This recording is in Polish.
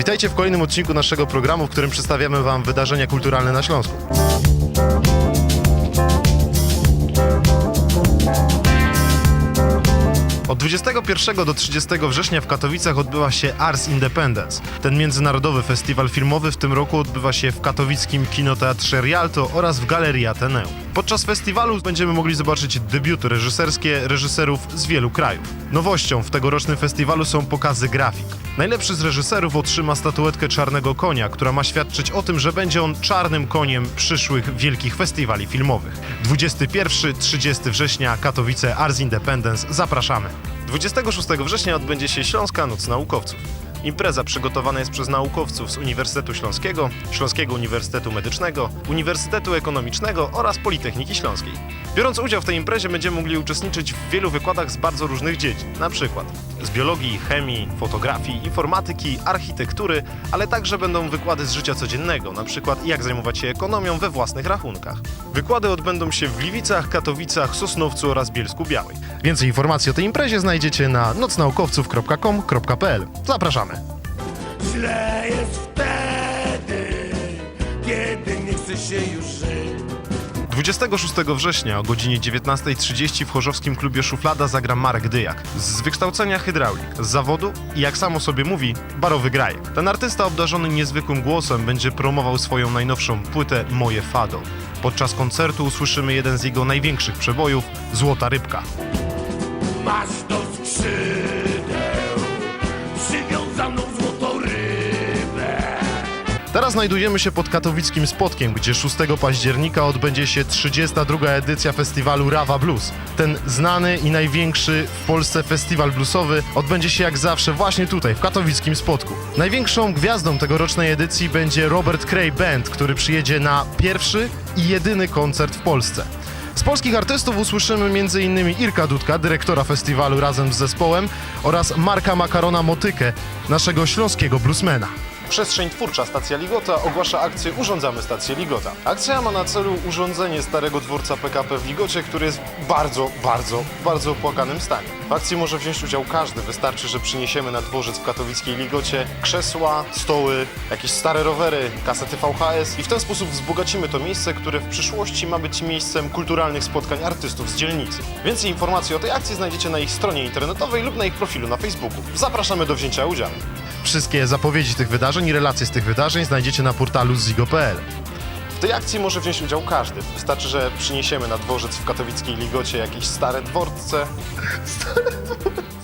Witajcie w kolejnym odcinku naszego programu, w którym przedstawiamy Wam wydarzenia kulturalne na Śląsku. Od 21 do 30 września w Katowicach odbywa się Ars Independence. Ten międzynarodowy festiwal filmowy w tym roku odbywa się w katowickim kinoteatrze Rialto oraz w Galerii Ateneum. Podczas festiwalu będziemy mogli zobaczyć debiuty reżyserskie reżyserów z wielu krajów. Nowością w tegorocznym festiwalu są pokazy grafik. Najlepszy z reżyserów otrzyma statuetkę Czarnego Konia, która ma świadczyć o tym, że będzie on czarnym koniem przyszłych wielkich festiwali filmowych. 21-30 września Katowice Ars Independence. Zapraszamy. 26 września odbędzie się Śląska Noc Naukowców. Impreza przygotowana jest przez naukowców z Uniwersytetu Śląskiego, Śląskiego Uniwersytetu Medycznego, Uniwersytetu Ekonomicznego oraz Politechniki Śląskiej. Biorąc udział w tej imprezie będziemy mogli uczestniczyć w wielu wykładach z bardzo różnych dziedzin, na przykład z biologii, chemii, fotografii, informatyki, architektury, ale także będą wykłady z życia codziennego, na przykład jak zajmować się ekonomią we własnych rachunkach. Wykłady odbędą się w Gliwicach, Katowicach, Sosnowcu oraz Bielsku Białej. Więcej informacji o tej imprezie znajdziecie na nocnaukowców.com.pl. Zapraszamy! Źle jest wtedy, kiedy nie chce się już żyć. 26 września o godzinie 19.30 w chorzowskim klubie Szuflada zagra Marek Dyjak. Z wykształcenia hydraulik, z zawodu i jak samo sobie mówi, barowy grajek. Ten artysta obdarzony niezwykłym głosem będzie promował swoją najnowszą płytę Moje Fado. Podczas koncertu usłyszymy jeden z jego największych przebojów Złota Rybka. Masz Teraz znajdujemy się pod katowickim Spotkiem, gdzie 6 października odbędzie się 32. edycja festiwalu Rawa Blues. Ten znany i największy w Polsce festiwal bluesowy odbędzie się jak zawsze właśnie tutaj, w katowickim Spotku. Największą gwiazdą tegorocznej edycji będzie Robert Cray Band, który przyjedzie na pierwszy i jedyny koncert w Polsce. Z polskich artystów usłyszymy m.in. Irka Dudka, dyrektora festiwalu razem z zespołem oraz Marka Makarona Motykę, naszego śląskiego bluesmana. Przestrzeń Twórcza Stacja Ligota ogłasza akcję Urządzamy Stację Ligota. Akcja ma na celu urządzenie starego dworca PKP w Ligocie, który jest w bardzo, bardzo, bardzo opłakanym stanie. W akcji może wziąć udział każdy, wystarczy, że przyniesiemy na dworzec w katowickiej Ligocie krzesła, stoły, jakieś stare rowery, kasety VHS i w ten sposób wzbogacimy to miejsce, które w przyszłości ma być miejscem kulturalnych spotkań artystów z dzielnicy. Więcej informacji o tej akcji znajdziecie na ich stronie internetowej lub na ich profilu na Facebooku. Zapraszamy do wzięcia udziału. Wszystkie zapowiedzi tych wydarzeń i relacje z tych wydarzeń znajdziecie na portalu zigo.pl. W tej akcji może wziąć udział każdy. Wystarczy, że przyniesiemy na dworzec w katowickiej Ligocie jakieś stare dworce. Stare dworce.